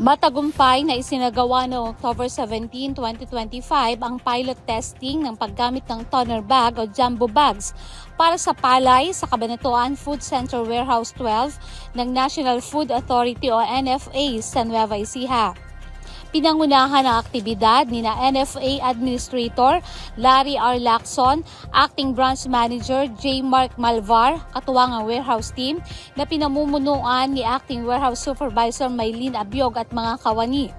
Matagumpay na isinagawa noong October 17, 2025 ang pilot testing ng paggamit ng toner bag o jumbo bags para sa palay sa Cabanatuan Food Center Warehouse 12 ng National Food Authority o NFA sa Nueva Ecija. Pinangunahan ang aktibidad ni na NFA Administrator Larry R. Lacson, Acting Branch Manager J. Mark Malvar, katuwang ang warehouse team na pinamumunuan ni Acting Warehouse Supervisor Maylene Abiog at mga kawani.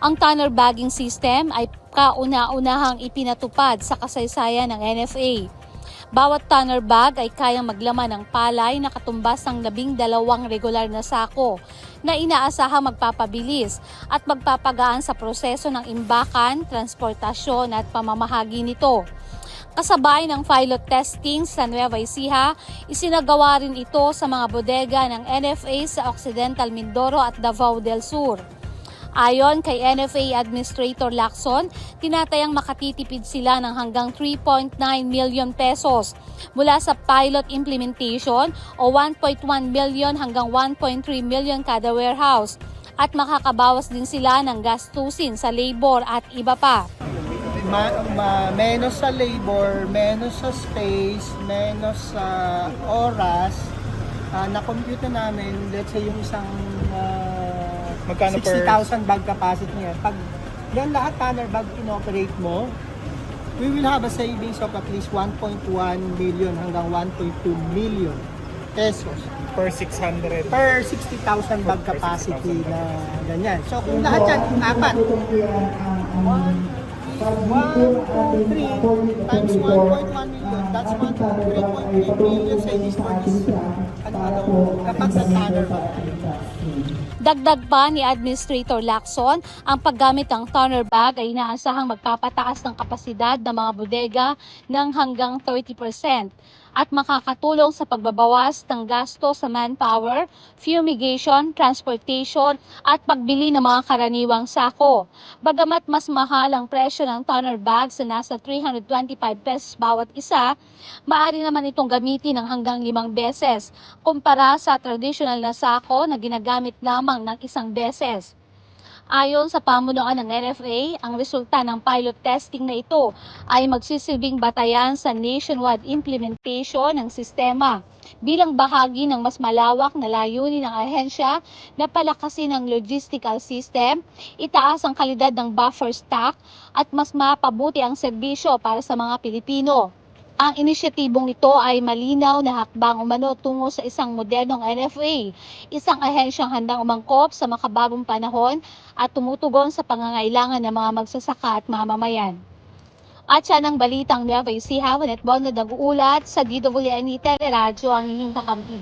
Ang tunnel bagging system ay kauna-unahang ipinatupad sa kasaysayan ng NFA. Bawat tunnel bag ay kayang maglaman ng palay na katumbas ng labing dalawang regular na sako na inaasahang magpapabilis at magpapagaan sa proseso ng imbakan, transportasyon at pamamahagi nito. Kasabay ng pilot testing sa Nueva Ecija, isinagawa rin ito sa mga bodega ng NFA sa Occidental Mindoro at Davao del Sur. Ayon kay NFA Administrator Lacson, tinatayang makatitipid sila ng hanggang 3.9 million pesos. Mula sa pilot implementation o 1.1 million hanggang 1.3 million kada warehouse. At makakabawas din sila ng gastusin sa labor at iba pa. ma, ma, menos sa labor, menos sa space, menos sa oras, ah, na-compute na namin, let's say yung isang ah, Magkano per- 60,000 bag capacity niya. Pag yan lahat tanner bag inoperate mo, we will have a savings of at least 1.1 million hanggang 1.2 million pesos per 600. per 60,000 bag capacity 60,000 na ganyan. So kung lahat yan, apat. 1, 2, 3 times 1.1 million, that's 1.3 million savings for this ano, ano, kapag sa tanner bag. Dagdag pa ni Administrator Lacson, ang paggamit ng toner bag ay inaasahang magpapataas ng kapasidad ng mga bodega ng hanggang 30% at makakatulong sa pagbabawas ng gasto sa manpower, fumigation, transportation at pagbili ng mga karaniwang sako. Bagamat mas mahal ang presyo ng toner bags na nasa 325 pesos bawat isa, maaari naman itong gamitin ng hanggang limang beses kumpara sa traditional na sako na ginagamit lamang ng isang beses. Ayon sa pamunuan ng NFA, ang resulta ng pilot testing na ito ay magsisilbing batayan sa nationwide implementation ng sistema bilang bahagi ng mas malawak na layunin ng ahensya na palakasin ang logistical system, itaas ang kalidad ng buffer stock at mas mapabuti ang serbisyo para sa mga Pilipino. Ang inisyatibong ito ay malinaw na hakbang umano tungo sa isang modernong NFA, isang ahensyang handang umangkop sa makabagong panahon at tumutugon sa pangangailangan ng mga magsasaka at mamamayan. At siya ng balitang Nueva Ecija, Juanet Bono nag-uulat sa DWNE Teleradyo ang inyong kakampi.